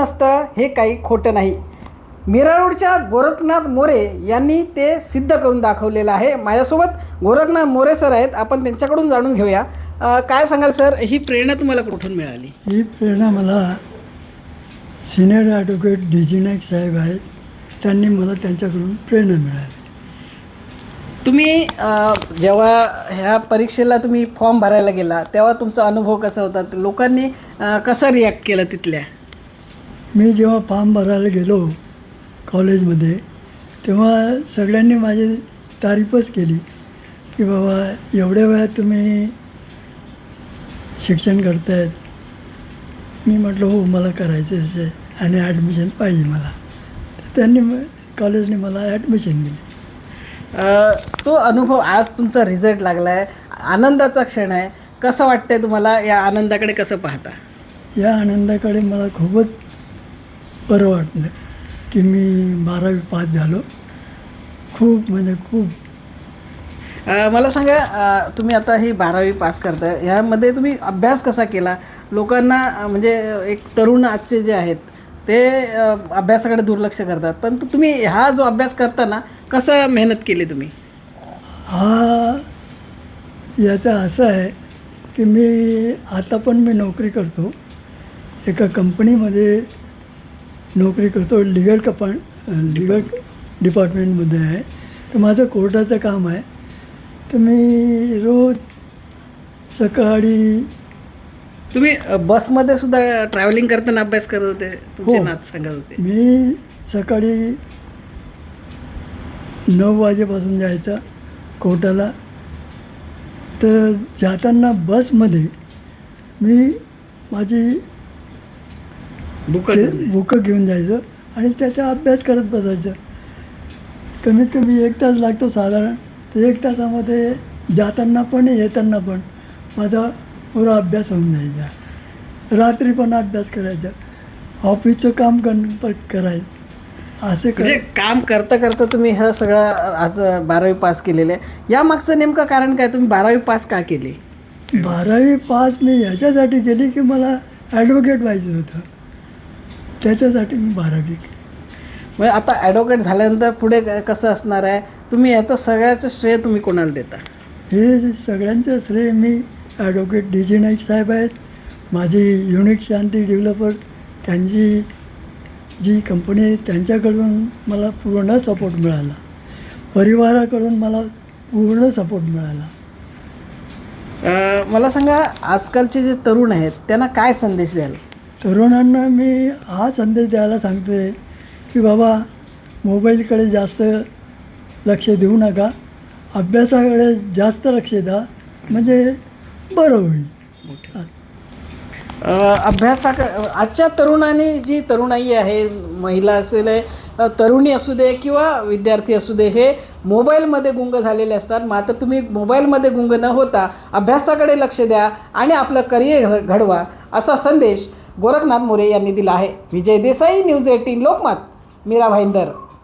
नसतं हे काही खोटं नाही. मीरा रोडच्या गोरखनाथ मोरे यांनी ते सिद्ध करून दाखवलेलं आहे. माझ्यासोबत गोरखनाथ मोरे सर आहेत. आपण त्यांच्याकडून जाणून घेऊया. काय सांगाल सर? ही प्रेरणा तुम्हाला कुठून मिळाली? ही प्रेरणा मला senior advocate D G Naik साहेब आहेत. त्यांनी मला त्यांच्याकडून प्रेरणा मिळाली. तुम्ही जेव्हा ह्या परीक्षेला तुम्ही फॉर्म भरायला गेला तेव्हा तुमचा अनुभव कसा होता? लोकांनी कसं रिॲक्ट केलं तिथल्या? मी जेव्हा फॉर्म भरायला गेलो कॉलेजमध्ये तेव्हा सगळ्यांनी माझी तारीफच केली की बाबा एवढ्या वेळात तुम्ही शिक्षण करतायत. मी म्हटलं हो मला करायचं आहे आणि ॲडमिशन पाहिजे मला. तर त्यांनी कॉलेजने मला ॲडमिशन दिली. तो अनुभव आज तुमचा रिझल्ट लागला आहे आनंदाचा क्षण आहे. कसं वाटतंय तुम्हाला या आनंदाकडे कसं पाहता? या आनंदाकडे मला खूपच बरं वाटलं की मी बारावी पास झालो. खूप म्हणजे खूप अ, मला सांगा अ, तुम्ही आता ही बारावी पास करताय ह्यामध्ये तुम्ही अभ्यास कसा केला? लोकांना अ, म्हणजे एक तरुण आजचे जे आहेत ते अ, अभ्यासाकडे दुर्लक्ष करतात. पण तु- तुम्ही हा जो अभ्यास करताना कसं मेहनत केली तुम्ही? हा याचा असं आहे की मी आता पण मी नोकरी करतो. एका कंपनीमध्ये नोकरी करतो लिगल कपान लिगल डिपार्टमेंटमध्ये आहे. तर माझं कोर्टाचं काम आहे. तर मी रोज सकाळी तुम्ही बसमध्ये सुद्धा ट्रॅव्हलिंग करताना अभ्यास करत होते? तुमचे हो. नाच सांगत होते. मी सकाळी नऊ वाजेपासून जायचा कोर्टाला. तर जाताना बसमध्ये मी माझी बुक बुकं घेऊन जायचं आणि त्याचा अभ्यास करत बसायचं. कमीत कमी एक तास लागतो साधारण. तर एक तासामध्ये जाताना पण येताना पण माझा पुरा अभ्यास होऊन जायचा. रात्री पण अभ्यास करायचा. ऑफिसचं काम कर करायचं. असे कर म्हणजे काम करता करता तुम्ही हा सगळा आज बारावी पास केलेलं आहे या मागचं नेमकं कारण काय? तुम्ही बारावी पास का केली? बारावी पास मी याच्यासाठी केली की मला ॲडव्होकेट व्हायचं होतं. त्याच्यासाठी मी बारावी केली. म्हणजे आता ॲडव्होकेट झाल्यानंतर पुढे कसं असणार आहे? तुम्ही याचं सगळ्याचं श्रेय तुम्ही कोणाला देता? हे सगळ्यांचं श्रेय मी ॲडव्होकेट डी जी नाईक साहेब आहेत. माझी युनिक शांती डेव्हलपर त्यांची जी कंपनी आहे त्यांच्याकडून मला पूर्ण सपोर्ट मिळाला. परिवाराकडून मला पूर्ण सपोर्ट मिळाला. मला सांगा आजकालचे जे तरुण आहेत त्यांना काय संदेश द्याल? तरुणांना मी हा संदेश द्यायला सांगतो आहे की बाबा मोबाईलकडे जास्त लक्ष देऊ नका. अभ्यासाकडे जास्त लक्ष द्या. म्हणजे बरं होईल. अभ्यासाक आजच्या तरुणांनी जी तरुणाई आहे महिला असेल तरुणी असू दे किंवा विद्यार्थी असू दे हे मोबाईलमध्ये गुंग झालेले असतात. मात्र तुम्ही मोबाईलमध्ये गुंग न होता अभ्यासाकडे लक्ष द्या आणि आपलं करिअर घडवा असा संदेश गोरखनाथ मोरे यांनी दिला आहे. Vijay Desai news eighteen Lokmat Mira Bhayandar